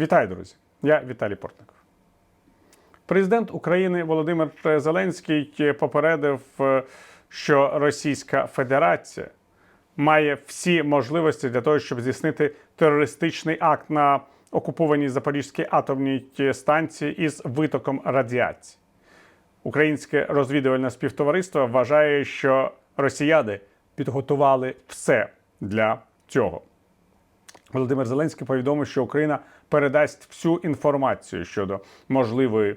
Вітаю, друзі! Я Віталій Портников. Президент України Володимир Зеленський попередив, е, що Російська Федерація має всі можливості для того, щоб здійснити терористичний акт на окупованій Запорізькій атомній станції із витоком радіації. Українське розвідувальне співтовариство вважає, що росіяни підготували все для цього. Володимир Зеленський повідомив, що Україна передасть всю інформацію щодо можливої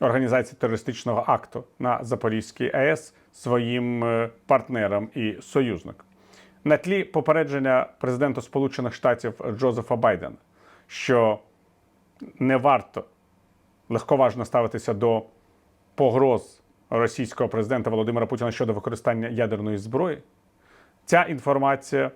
організації терористичного акту на Запорізькій АЕС своїм е, партнерам і союзникам. На тлі попередження президента Сполучених Штатів Джозефа Байдена, що не варто легковажно ставитися до погроз російського президента Володимира Путіна щодо використання ядерної зброї, ця інформація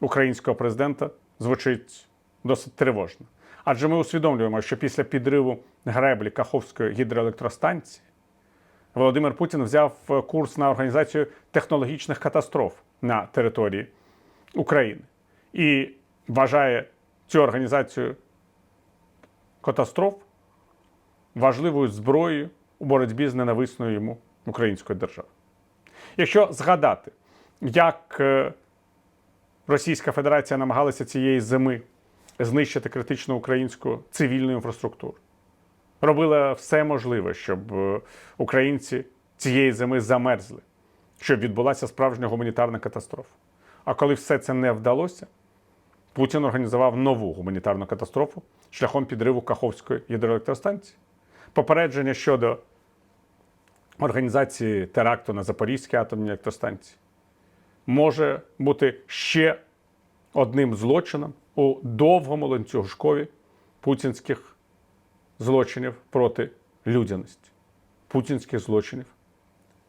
українського президента звучить досить тривожно. Адже ми усвідомлюємо, що після підриву греблі Каховської гідроелектростанції Володимир Путін взяв курс на організацію технологічних катастроф на території України і вважає цю організацію катастроф важливою зброєю у боротьбі з ненависною йому українською державою. Якщо згадати, як е, Російська Федерація намагалася цієї зими знищити критичну українську цивільну інфраструктуру, робила все можливе, щоб е, українці цієї зими замерзли, щоб відбулася справжня гуманітарна катастрофа. А коли все це не вдалося, Путін організував нову гуманітарну катастрофу шляхом підриву Каховської гідроелектростанції. Попередження щодо організації теракту на Запорізькій атомній електростанції може бути ще одним злочином у довгому ланцюжкові путінських злочинів проти людяності, путінських злочинів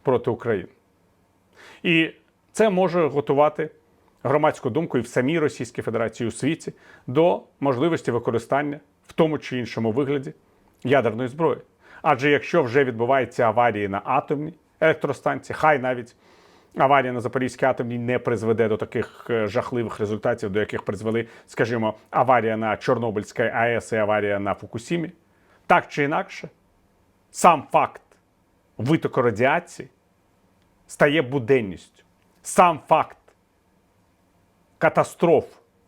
проти України. І це може готувати громадську думку і в самій Російській Федерації у світі до можливості використання в тому чи іншому вигляді ядерної зброї. Адже якщо вже відбуваються аварії на атомній електростанції, хай навіть аварія на Запорізькій атомній не призведе до таких е, жахливих результатів, до яких призвели, скажімо, аварія на Чорнобильській АЕС і аварія на Фукусімі, так чи інакше, сам факт витоку радіації стає буденністю. Сам факт катастроф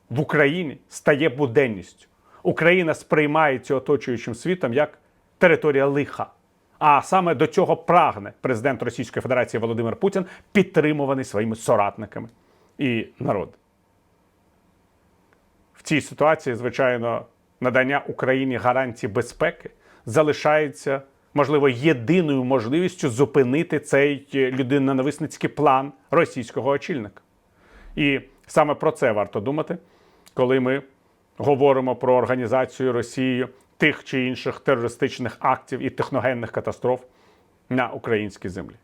в Україні стає буденністю. Україна сприймається оточуючим світом як територія лиха. А саме до цього прагне президент Російської Федерації Володимир Путін, підтримуваний своїми соратниками і народом. В цій ситуації, звичайно, надання Україні гарантій безпеки залишається, можливо, єдиною можливістю зупинити цей людиноненависницький план російського очільника. І саме про це варто думати, коли ми говоримо про організацію Росією тих чи інших терористичних актів і техногенних катастроф на українській землі.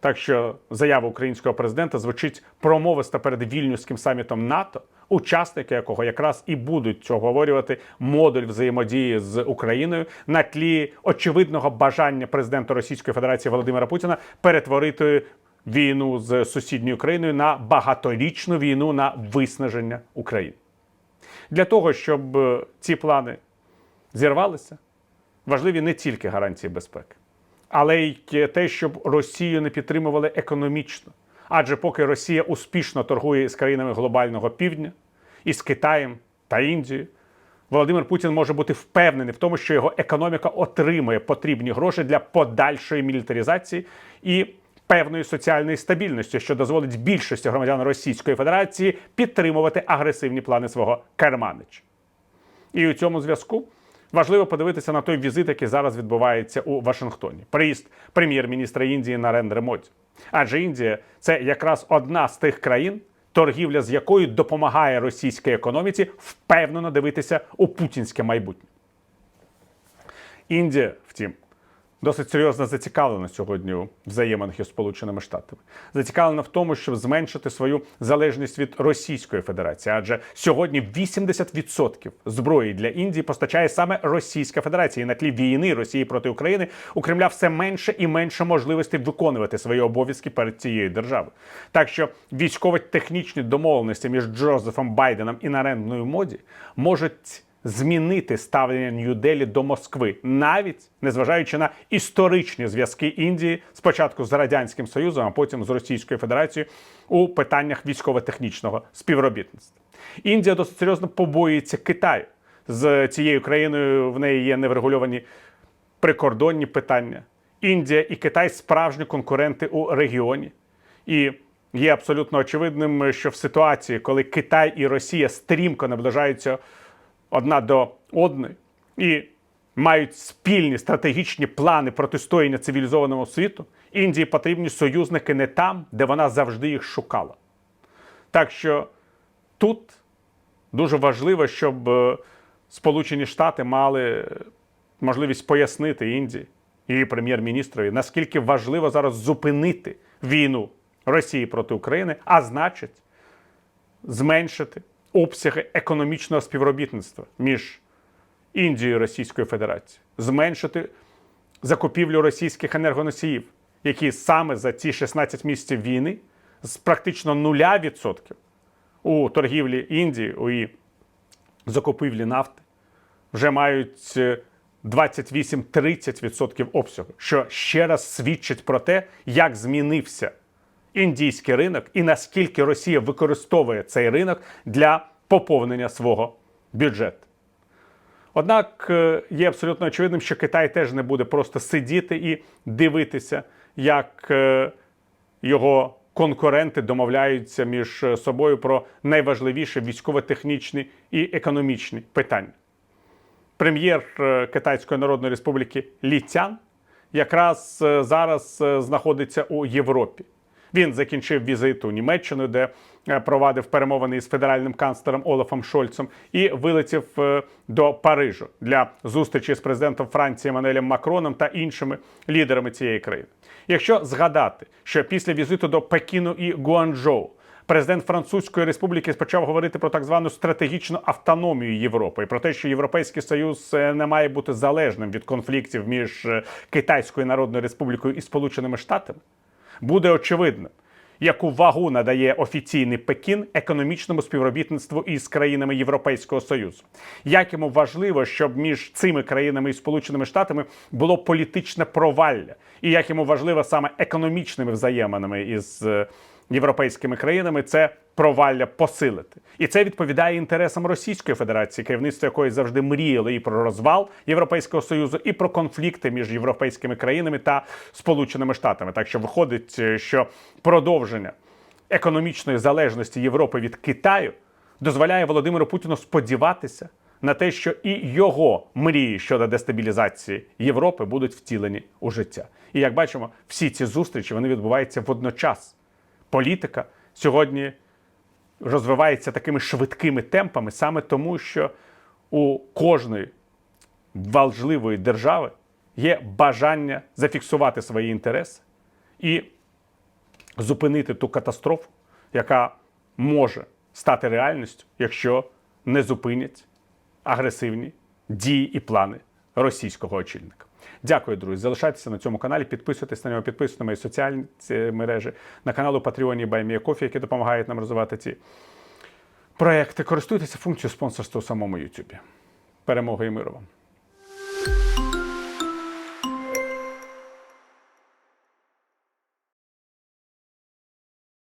Так що заява українського президента звучить промовиста перед вільнюським самітом НАТО, учасники якого якраз і будуть обговорювати модуль взаємодії з Україною на тлі очевидного бажання президента Російської Федерації Володимира Путіна перетворити війну з сусідньою країною на багаторічну війну на виснаження України. Для того, щоб е, ці плани зірвалися, важливі не тільки гарантії безпеки, але й те, щоб Росію не підтримували економічно. Адже поки Росія успішно торгує з країнами глобального півдня, і з Китаєм та Індією, Володимир Путін може бути впевнений в тому, що його економіка отримує потрібні гроші для подальшої мілітаризації і певної соціальної стабільності, що дозволить більшості громадян Російської Федерації підтримувати агресивні плани свого керманича. І у цьому зв'язку важливо подивитися на той візит, який зараз відбувається у Вашингтоні. Приїзд прем'єр-міністра Індії Нарендри Моді. Адже Індія це якраз одна з тих країн, торгівля з якою допомагає російській економіці впевнено дивитися у путінське майбутнє. Індія, втім, досить серйозно зацікавлена сьогодні у взаєминах із Сполученими Штатами. Зацікавлена в тому, щоб зменшити свою залежність від Російської Федерації, адже сьогодні 80% зброї для Індії постачає саме Російська Федерація. І на тлі війни Росії проти України у Кремля все менше і менше можливостей виконувати свої обов'язки перед цією державою. Так що військово-технічні домовленості між Джозефом Байденом і Нарендною моді можуть змінити ставлення Нью-Делі до Москви, навіть незважаючи на історичні зв'язки Індії спочатку з радянським Союзом, а потім з Російською Федерацією у питаннях військово-технічного співробітництва. Індія досить серйозно побоюється Китаю. З цією країною в неї є неврегульовані прикордонні питання. Індія і Китай справжні конкуренти у регіоні. І є абсолютно очевидним, що в ситуації, коли Китай і Росія стрімко наближаються одна до одної і мають спільні стратегічні плани протистояння цивілізованому світу, Індії потрібні союзники не там, де вона завжди їх шукала. Так що тут дуже важливо, щоб е, Сполучені Штати мали можливість пояснити Індії і прем'єр-міністрові, наскільки важливо зараз зупинити війну Росії проти України, а значить, зменшити обсяги економічного співробітництва між Індією і Російською Федерацією, зменшити закупівлю російських енергоносіїв, які саме за ці 16 місяців війни з практично 0% у торгівлі Індії її закупівлі нафти вже мають е, 28-30% обсягу, що ще раз свідчить про те, як змінився індійський ринок і наскільки Росія використовує цей ринок для поповнення свого бюджету. Однак е, є абсолютно очевидним, що Китай теж не буде просто сидіти і дивитися, як е, його конкуренти домовляються між собою про найважливіші військово-технічні і економічні питання. Прем'єр е, Китайської Народної Республіки Лі Цян якраз е, зараз е, знаходиться у Європі. Він закінчив візит у Німеччину, де е, провадив перемовини із федеральним канцлером Олафом Шольцем, і вилетів е, до Парижу для зустрічі з президентом Франції Еммануелем Макроном та іншими лідерами цієї країни. Якщо згадати, що після візиту до Пекіну і Гуанчжоу президент Французької республіки почав говорити про так звану стратегічну автономію Європи і про те, що Європейський Союз е, не має бути залежним від конфліктів між Китайською Народною Республікою і Сполученими Штатами, буде очевидним, яку вагу надає офіційний Пекін економічному співробітництву із країнами Європейського Союзу. Як йому важливо, щоб між цими країнами і Сполученими Штатами було політичне провалля, і як йому важливо саме економічними взаєминами із е, європейськими країнами це провалля посилити. І це відповідає інтересам Російської Федерації, керівництво якої завжди мріяло і про розвал Європейського Союзу, і про конфлікти між європейськими країнами та Сполученими Штатами. Так що виходить, е, що продовження економічної залежності Європи від Китаю дозволяє Володимиру Путіну сподіватися на те, що і його мрії щодо дестабілізації Європи будуть втілені у життя. І як бачимо, всі ці зустрічі вони відбуваються водночас. Політика сьогодні розвивається такими швидкими темпами саме тому, що у кожної важливої держави є бажання зафіксувати свої інтереси і зупинити ту катастрофу, яка може стати реальністю, якщо не зупинять агресивні дії і плани російського очільника. Дякую, друзі. Залишайтеся на цьому каналі, підписуйтесь на нього, підписуйтесь на мої соціальні мережі, на канал у Патреоні Баймія Кофі, які допомагають нам розвивати ці проекти. Користуйтеся функцією спонсорства у самому Ютубі. Перемоги і миру вам!